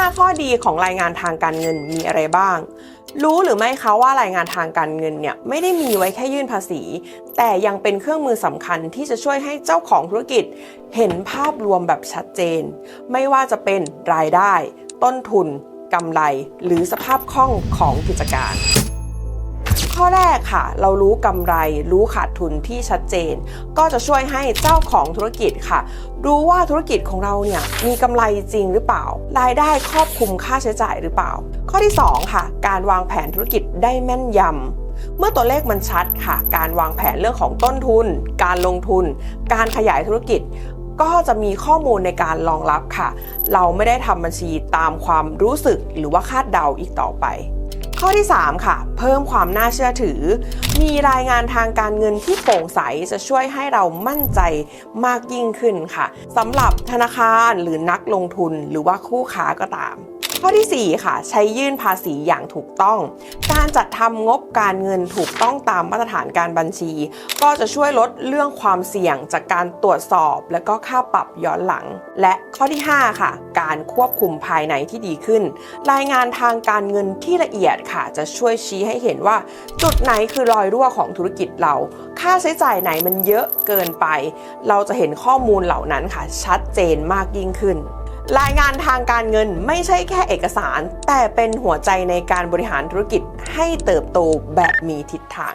5 ข้อดีของรายงานทางการเงินมีอะไรบ้าง รู้หรือไม่คะว่ารายงานทางการเงินเนี่ยไม่ได้มีไว้แค่ยื่นภาษี แต่ยังเป็นเครื่องมือสำคัญที่จะช่วยให้เจ้าของธุรกิจ เห็นภาพรวมแบบชัดเจน ไม่ว่าจะเป็นรายได้ ต้นทุนกำไร หรือสภาพคล่องของกิจการ ข้อแรกค่ะ เรารู้กำไร รู้ขาดทุนที่ชัดเจน ก็จะช่วยให้เจ้าของธุรกิจค่ะ รู้ว่าธุรกิจของเราเนี่ยมีกำไรจริงหรือเปล่ารายได้ครอบคลุมค่าใช้จ่ายหรือเปล่า ข้อที่ 2 ค่ะ การวางแผนธุรกิจได้แม่นยำเมื่อตัวเลขมันชัดค่ะ การวางแผนเรื่องของต้นทุน การลงทุน การขยายธุรกิจ ก็จะมีข้อมูลในการรองรับค่ะ เราไม่ได้ทำบัญชีตามความรู้สึกหรือว่าคาดเดาอีกต่อไป ข้อที่ 3 ค่ะ เพิ่มความน่าเชื่อถือ มีรายงานทางการเงินที่โปร่งใสจะช่วยให้เรามั่นใจมากยิ่งขึ้นค่ะสำหรับธนาคารหรือนักลงทุนหรือว่าคู่ค้าก็ตาม ข้อที่ 4 ค่ะ ใช้ยื่นภาษีอย่างถูกต้อง การจัดทำงบการเงินถูกต้องตามมาตรฐานการบัญชี ก็จะช่วยลดเรื่องความเสี่ยงจากการตรวจสอบ และก็ค่าปรับย้อนหลัง และข้อที่ 5 ค่ะ การควบคุมภายในที่ดีขึ้น รายงานทางการเงินที่ละเอียดค่ะ จะช่วยชี้ให้เห็นว่า จุดไหนคือรอยรั่วของธุรกิจเรา ค่าใช้จ่ายไหนมันเยอะเกินไป เราจะเห็นข้อมูลเหล่านั้นค่ะ ชัดเจนมากยิ่งขึ้น รายงานทางการเงินไม่ใช่แค่เอกสาร แต่เป็นหัวใจในการบริหารธุรกิจให้เติบโตแบบมีทิศทาง